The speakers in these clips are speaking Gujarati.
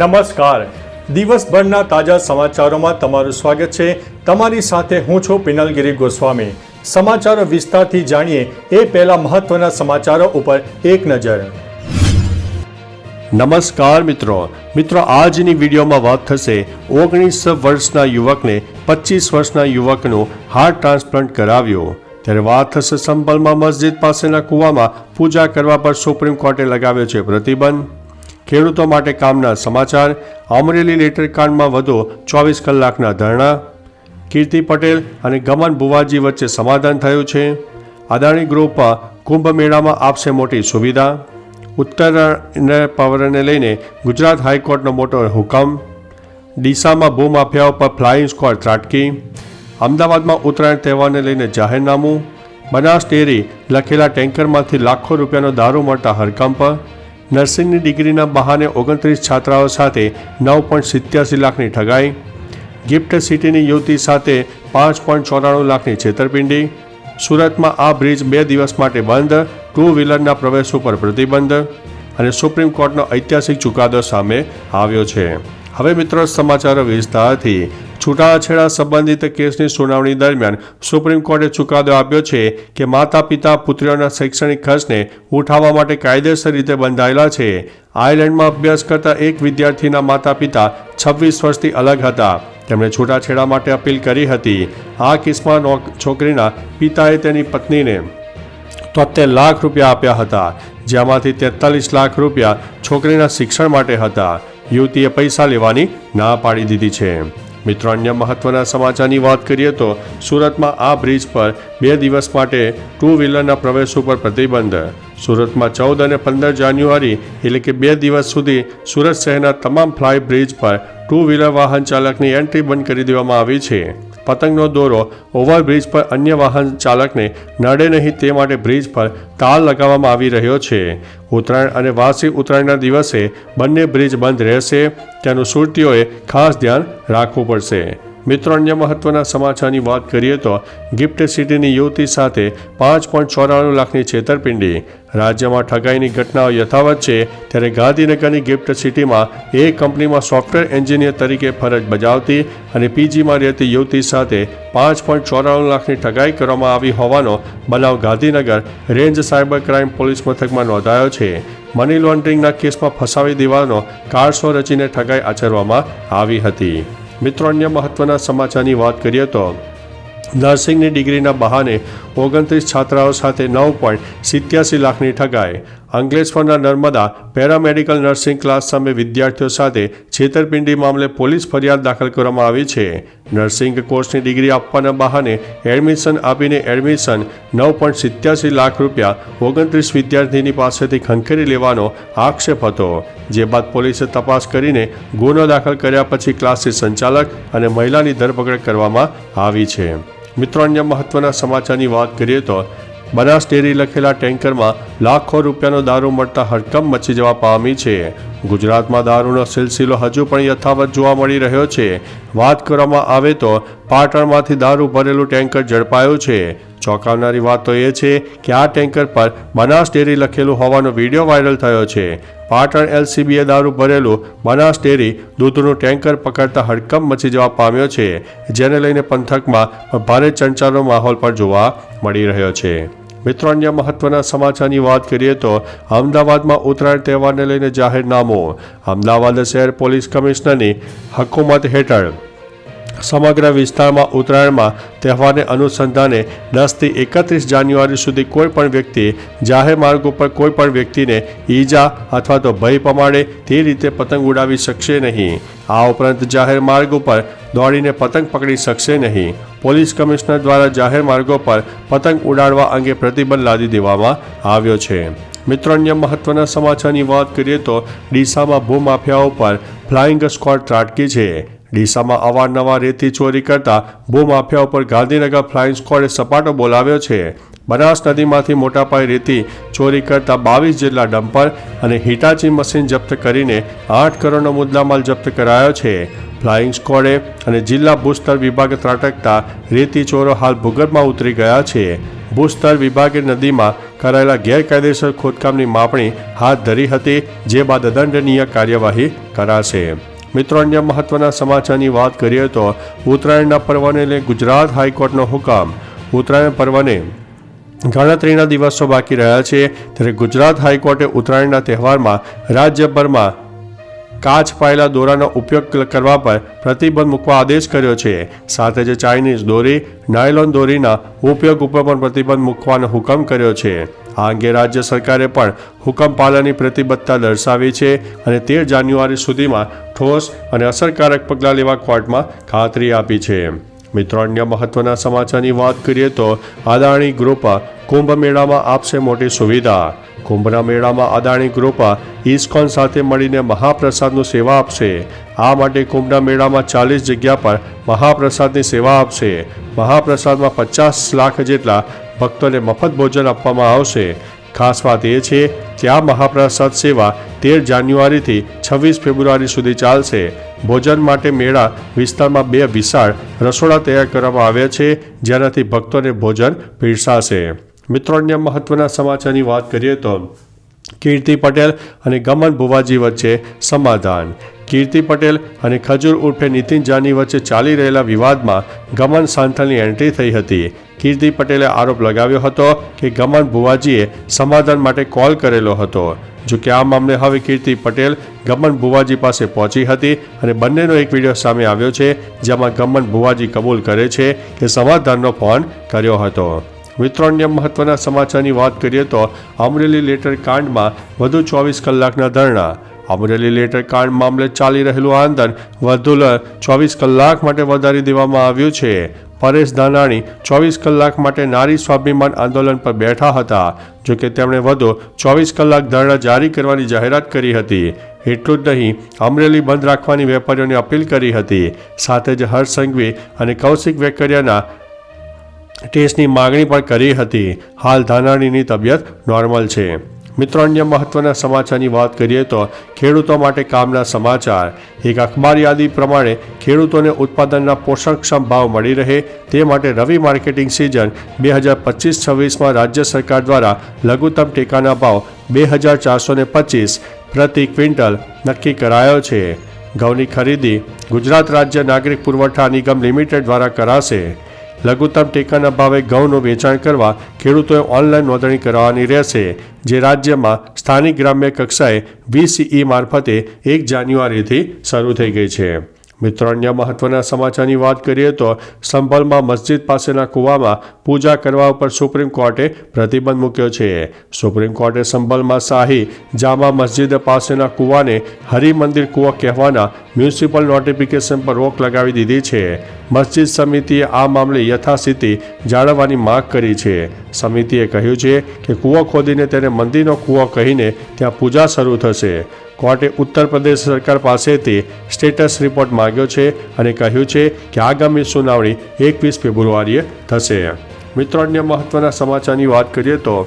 નમસ્કાર. દિવસભરના તાજા સમાચારોમાં તમારું સ્વાગત છે. તમારી સાથે હું છું પિનલગીરી ગોસ્વામી. સમાચારો વિસ્તારથી જાણીએ એ પહેલા મહત્વના સમાચારો ઉપર એક નજર. નમસ્કાર મિત્રો. મિત્રો, આજની વિડીયોમાં વાત થશે ઓગણીસ વર્ષના યુવકને પચીસ વર્ષના યુવકનું હાર્ટ ટ્રાન્સપ્લાન્ટ કરાવ્યું. ત્યારે વાત થશે સંભલમાં મસ્જિદ પાસેના કૂવામાં પૂજા કરવા પર સુપ્રીમ કોર્ટે લગાવ્યો છે પ્રતિબંધ. ખેડૂતો માટે કામના સમાચાર. અમરેલી લેટર કાંડમાં વધુ ચોવીસ કલાકના ધરણા. કીર્તિ પટેલ અને ગમન ભુવાજી વચ્ચે સમાધાન થયું છે. અદાણી ગ્રુપમાં કુંભ મેળામાં આપશે મોટી સુવિધા. ઉત્તરાયણ પર્વને લઈને ગુજરાત હાઈકોર્ટનો મોટો હુકમ. ડીસામાં ભૂમાફિયાઓ પર ફ્લાઇંગ સ્ક્વોડ ત્રાટકી. અમદાવાદમાં ઉત્તરાયણ તહેવારને લઈને જાહેરનામું. બનાસ ડેરી લખેલા ટેન્કરમાંથી લાખો રૂપિયાનો દારૂ મળતા હરકંપ નર્સિંગની ડિગ્રીના બહાને ઓગણત્રીસ છાત્રાઓ સાથે નવ પોઈન્ટ સિત્યાસી લાખની ઠગાઈ. ગિફ્ટ સિટીની યુવતી સાથે પાંચ પોઈન્ટ ચોરાણું લાખની છેતરપિંડી. સુરતમાં આ બ્રિજ બે દિવસ માટે બંધ ટુ વ્હીલરના પ્રવેશ ઉપર પ્રતિબંધ અને સુપ્રીમ કોર્ટનો ઐતિહાસિક ચુકાદો સામે આવ્યો છે. હવે મિત્રો સમાચારો વિસ્તારથી છૂટાછેડા સંબંધિત કેસની સુનાવણી દરમિયાન સુપ્રીમ કોર્ટે ચુકાદો આપ્યો છે કે માતા પિતા પુત્રીઓના શૈક્ષણિક ખર્ચને ઉઠાવવા માટે કાયદેસર રીતે બંધાયેલા છે. આયર્લેન્ડમાં અભ્યાસ કરતા એક વિદ્યાર્થીના માતા પિતા છવ્વીસ વર્ષથી અલગ હતા. તેમણે છૂટાછેડા માટે અપીલ કરી હતી. આ કેસમાં છોકરીના પિતાએ તેની પત્નીને તોતેર લાખ રૂપિયા આપ્યા હતા, જેમાંથી તેતાલીસ લાખ રૂપિયા છોકરીના શિક્ષણ માટે હતા. યુવતીએ પૈસા લેવાની ના પાડી દીધી છે. મિત્રો, અન્ય મહત્વના સમાચારની વાત કરીએ તો સુરતમાં આ બ્રિજ પર બે દિવસ માટે ટુ વ્હીલરના પ્રવેશ ઉપર પ્રતિબંધ. સુરતમાં ચૌદ અને પંદર જાન્યુઆરી, એટલે કે બે દિવસ સુધી સુરત શહેરના તમામ ફ્લાય બ્રિજ પર ટુ વ્હીલર વાહન ચાલકની એન્ટ્રી બંધ કરી દેવામાં આવી છે. પતંગનો દોરો ઓવરબ્રિજ પર અન્ય વાહન ચાલકને નડે નહીં તે માટે બ્રિજ પર તાળ લગાવવામાં આવી રહ્યો છે. ઉત્તરાયણ અને વાર્ષિક ઉત્તરાયણના દિવસે બંને બ્રિજ બંધ રહેશે. તેનું સુરતીઓએ ખાસ ધ્યાન રાખવું પડશે. મિત્રો, અન્ય મહત્વના સમાચારની વાત કરીએ તો ગિફ્ટ સિટીની યુવતી સાથે પાંચ પોઈન્ટ ચોરાણું લાખની છેતરપિંડી. રાજ્યમાં ઠગાઈની ઘટનાઓ યથાવત છે, ત્યારે ગાંધીનગરની ગિફ્ટ સિટીમાં એ કંપનીમાં સોફ્ટવેર એન્જિનિયર તરીકે ફરજ બજાવતી અને પીજીમાં રહેતી યુવતી સાથે પાંચ પોઈન્ટ ચોરાણું લાખની ઠગાઈ કરવામાં આવી હોવાનો બનાવ Gandhinagar range cyber crime police મથકમાં નોંધાયો છે. મની લોન્ડરિંગના કેસમાં ફસાવી દેવાનો કારસો રચીને ઠગાઈ આચરવામાં આવી હતી. મિત્રો, અન્ય મહત્વના સમાચારની વાત કરીએ તો નર્સિંગની ડિગ્રીના બહાને ઓગણત્રીસ છાત્રાઓ સાથે નવ પોઈન્ટ સિત્યાસી લાખની ઠગાઈ. અંકલેશ્વરના નર્મદા પેરામેડિકલ નર્સિંગ ક્લાસ સામે વિદ્યાર્થીઓ સાથે છેતરપિંડી મામલે પોલીસ ફરિયાદ દાખલ કરવામાં આવી છે. નર્સિંગ કોર્સની ડિગ્રી આપવાના બહાને એડમિશન આપીને એડમિશન નવ પોઈન્ટ સિત્યાસી લાખ રૂપિયા ઓગણત્રીસ વિદ્યાર્થીની પાસેથી ખંખેરી લેવાનો આક્ષેપ હતો. જે બાદ પોલીસે તપાસ કરીને ગુનો દાખલ કર્યા પછી ક્લાસની સંચાલક અને મહિલાની ધરપકડ કરવામાં આવી છે. મિત્રો, અન્ય મહત્વના સમાચારની વાત કરીએ તો બનાસ ડેરી લખેલા ટેન્કરમાં લાખો રૂપિયાનો દારૂ મળતા હડકંપ મચી જવા પામી છે. ગુજરાતમાં દારૂનો સિલસિલો હજુ પણ યથાવત જોવા મળી રહ્યો છે. વાત કરવામાં આવે તો પાટણમાંથી દારૂ ભરેલું ટેન્કર ઝડપાયું છે. ચોંકાવનારી વાત તો એ છે કે આ ટેન્કર પર બનાસ ડેરી લખેલું હોવાનો વીડિયો વાયરલ થયો છે. પાટણ એલસીબીએ દારૂ ભરેલું બનાસ ડેરી દૂધનું ટેન્કર પકડતા હડકંપ મચી જવા પામ્યો છે. જેને લઈને પંથકમાં ભારે ચંચાનો માહોલ પણ જોવા મળી રહ્યો છે. મિત્રો, અન્ય મહત્વના સમાચારની વાત કરીએ તો અમદાવાદમાં ઉત્તરાયણ તહેવારને લઈને જાહેરનામું. અમદાવાદ શહેર પોલીસ કમિશનરની હકુમત હેઠળ સમગ્ર વિસ્તારમાં ઉત્તરાયણમાં તહેવારને અનુસંધાને દસથી એકત્રીસ જાન્યુઆરી સુધી કોઈ પણ વ્યક્તિ જાહેર માર્ગ ઉપર કોઈ પણ વ્યક્તિને ઈજા અથવા તો ભય પમાડે તે રીતે પતંગ ઉડાવી શકશે નહીં. આ ઉપરાંત જાહેર માર્ગ ઉપર દોડીને પતંગ પકડી શકશે નહીં. પોલીસ કમિશનર દ્વારા જાહેર માર્ગો પર પતંગ ઉડાડવા અંગે પ્રતિબંધ લાદી દેવામાં આવ્યો છે. મિત્રો, અન્ય મહત્વના સમાચારની વાત કરીએ તો ડીસામાં ભૂમાફિયાઓ પર ફ્લાઇંગ સ્ક્વોડ ત્રાટકી છે. ડીસામાં અવારનવાર રેતી ચોરી કરતા ભૂમાફિયા ઉપર ગાંધીનગર ફ્લાઇંગ સ્ક્વોડે સપાટો બોલાવ્યો છે. બનાસ નદીમાંથી મોટા પાયે રેતી ચોરી કરતા બાવીસ જેટલા ડમ્પર અને હિટાચી મશીન જપ્ત કરીને આઠ કરોડનો મુદ્દામાલ જપ્ત કરાયો છે. ફ્લાઇંગ સ્કોડે અને જિલ્લા ભૂસ્તર વિભાગે ત્રાટકતા રેતી ચોરો હાલ ભૂગર્ભમાં ઉતરી ગયા છે. ભૂસ્તર વિભાગે નદીમાં કરાયેલા ગેરકાયદેસર ખોદકામની માપણી હાથ ધરી હતી, જે બાદ દંડનીય કાર્યવાહી કરાશે. મિત્રો, અન્ય મહત્વના સમાચારની વાત કરીએ તો ઉત્તરાયણના પર્વને લઈ ગુજરાત હાઈકોર્ટનો હુકમ. ઉત્તરાયણ પર્વને ગણતરીના દિવસો બાકી રહ્યા છે, ત્યારે ગુજરાત હાઈકોર્ટે ઉત્તરાયણના તહેવારમાં રાજ્યભરમાં કાચ પાયેલા દોરાનો ઉપયોગ કરવા પર પ્રતિબંધ મૂકવા આદેશ કર્યો છે. સાથે જ ચાઇનીઝ દોરી, નાયલોન દોરીના ઉપયોગ ઉપર પણ પ્રતિબંધ મૂકવાનો હુકમ કર્યો છે. આ અંગે રાજ્ય સરકારે પણ હુકમ પાલનની પ્રતિબદ્ધતા દર્શાવી છે અને તેર જાન્યુઆરી સુધીમાં ઠોસ અને અસરકારક પગલાં લેવા કોર્ટમાં ખાતરી આપી છે. મિત્રો, અન્ય મહત્વના સમાચારની વાત કરીએ તો અદાણી ગ્રુપ કુંભ મેળામાં આપશે મોટી સુવિધા. કુંભના મેળામાં અદાણી ગ્રુપ ઇસ્કોન સાથે મળીને મહાપ્રસાદનું સેવા આપશે. આ માટે કુંભના મેળામાં ચાલીસ જગ્યા પર મહાપ્રસાદની સેવા આપશે. મહાપ્રસાદમાં પચાસ લાખ જેટલા ભક્તોને મફત ભોજન આપવામાં આવશે. ખાસ વાત એ છે કે આ મહાપ્રસાદ સેવા તેર જાન્યુઆરીથી છવ્વીસ ફેબ્રુઆરી સુધી ચાલશે. ભોજન માટે મેળા વિસ્તારમાં બે વિશાળ રસોડા તૈયાર કરવામાં આવ્યા છે, જેનાથી ભક્તોને ભોજન પીરસાશે. મિત્રો અન્ય મહત્વના સમાચારની વાત કરીએ તો કીર્તિ પટેલ અને ગમન ભુવાજી વચ્ચે સમાધાન. કીર્તિ પટેલ અને ખજૂર ઉર્ફે નીતિન જાની વચ્ચે ચાલી રહેલા વિવાદમાં ગમન સાંથલની એન્ટ્રી થઈ હતી. કીર્તિ પટેલે આરોપ લગાવ્યો હતો કે ગમન ભુવાજીએ સમાધાન માટે કોલ કરેલો હતો. જો કે આ મામલે હવે કીર્તિ પટેલ ગમન ભુવાજી પાસે પહોંચી હતી અને બંનેનો એક વીડિયો સામે આવ્યો છે, જેમાં ગમન ભુવાજી કબૂલ કરે છે કે સમાધાનનો ફોન કર્યો હતો. મિત્રો અન્ય મહત્વના સમાચારની વાત કરીએ તો અમરેલી લેટર કાંડમાં વધુ ચોવીસ કલાકના ધરણા. અમરેલી લેટર કાંડ મામલે ચાલી રહેલું આંદોલન વધુ ચોવીસ કલાક માટે વધારી દેવામાં આવ્યું છે. પરેશ ધાનાણી ચોવીસ કલાક માટે નારી સ્વાભિમાન આંદોલન પર બેઠા હતા જોકે તેમણે વધુ ચોવીસ કલાક ધરણા જારી કરવાની જાહેરાત કરી હતી. એટલું જ નહીં, અમરેલી બંધ રાખવાની વેપારીઓને અપીલ કરી હતી. સાથે જ હર્ષ સંઘવી અને કૌશિક વેકરિયાના ટેસ્ટની માગણી પણ કરી હતી. હાલ ધાનાણીની તબિયત નોર્મલ છે. મિત્રો, અન્ય મહત્વના સમાચારની વાત કરીએ તો ખેડૂતો માટે કામના સમાચાર. એક અખબાર યાદી પ્રમાણે ખેડૂતોને ઉત્પાદનના પોષણક્ષમ ભાવ મળી રહે તે માટે રવિ માર્કેટિંગ સિઝન બે હજાર પચીસ છવ્વીસમાં રાજ્ય સરકાર દ્વારા લઘુત્તમ ટેકાના ભાવ બે હજાર ચારસો ને પચીસ પ્રતિ ક્વિન્ટલ નક્કી કરાયો છે. ઘઉંની ખરીદી ગુજરાત રાજ્ય નાગરિક પુરવઠા નિગમ લિમિટેડ દ્વારા કરાશે. લઘુત્તમ ટેકાના ભાવે ઘઉંનું વેચાણ કરવા ખેડૂતોએ ઓનલાઈન નોંધણી કરાવવાની રહેશે, જે રાજ્યમાં સ્થાનિક ગ્રામ્ય કક્ષાએ વીસીઈ મારફતે એક જાન્યુઆરીથી શરૂ થઈ ગઈ છે. મિત્રો, અન્ય મહત્વના સમાચારની વાત કરીએ તો સંભલમાં મસ્જિદ પાસેના કૂવામાં પૂજા કરવા ઉપર સુપ્રીમ કોર્ટે પ્રતિબંધ મૂક્યો છે. સુપ્રીમ કોર્ટે સંભલમાં શાહી જામા મસ્જિદ પાસેના કૂવાને હરિમંદિર કૂવા કહેવાના મ્યુનિસિપલ નોટિફિકેશન પર રોક લગાવી દીધી છે. મસ્જિદ સમિતિએ આ મામલે યથાસ્થિતિ જાળવવાની માંગ કરી છે. સમિતિએ કહ્યું છે કે કૂવો ખોદીને તેને મંદિરનો કૂવો કહીને ત્યાં પૂજા શરૂ થશે. કોર્ટે ઉત્તર પ્રદેશ સરકાર પાસેથી સ્ટેટસ રિપોર્ટ માંગ્યો છે અને કહ્યું છે કે આગામી સુનાવણી એકવીસ ફેબ્રુઆરીએ થશે. મિત્રો, અન્ય મહત્વના સમાચારની વાત કરીએ તો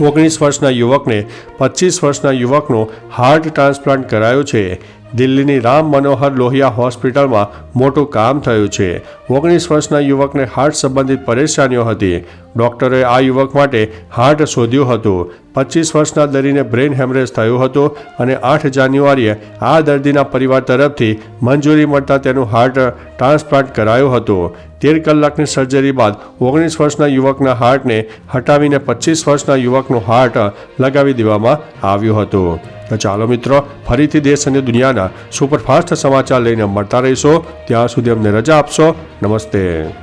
ઓગણીસ વર્ષના યુવકને પચીસ વર્ષના યુવકનું હાર્ટ ટ્રાન્સપ્લાન્ટ કરાયું છે. દિલ્હીની રામ મનોહર લોહિયા હોસ્પિટલમાં મોટું કામ થયું છે. ઓગણીસ વર્ષના યુવકને હાર્ટ સંબંધિત પરેશાનીઓ હતી. ડોક્ટરે આ યુવક માટે હાર્ટ શોધ્યું હતું. પચીસ વર્ષના દર્દીને બ્રેન હેમરેજ થયું હતું અને આઠ જાન્યુઆરીએ આ દર્દીના પરિવાર તરફથી મંજૂરી મળતા તેનું હાર્ટ ટ્રાન્સપ્લાન્ટ કરાયું હતું. તેર કલાકની સર્જરી બાદ ઓગણીસ વર્ષના યુવકના હાર્ટને હટાવીને પચીસ વર્ષના યુવકનું હાર્ટ લગાવી દેવામાં આવ્યું હતું. ચાલો મિત્રો, ફરીથી દેશ અને દુનિયાના સુપરફાસ્ટ સમાચાર લઈને મળતા રહીશો. ત્યાં સુધી અમને રજા આપશો. નમસ્તે.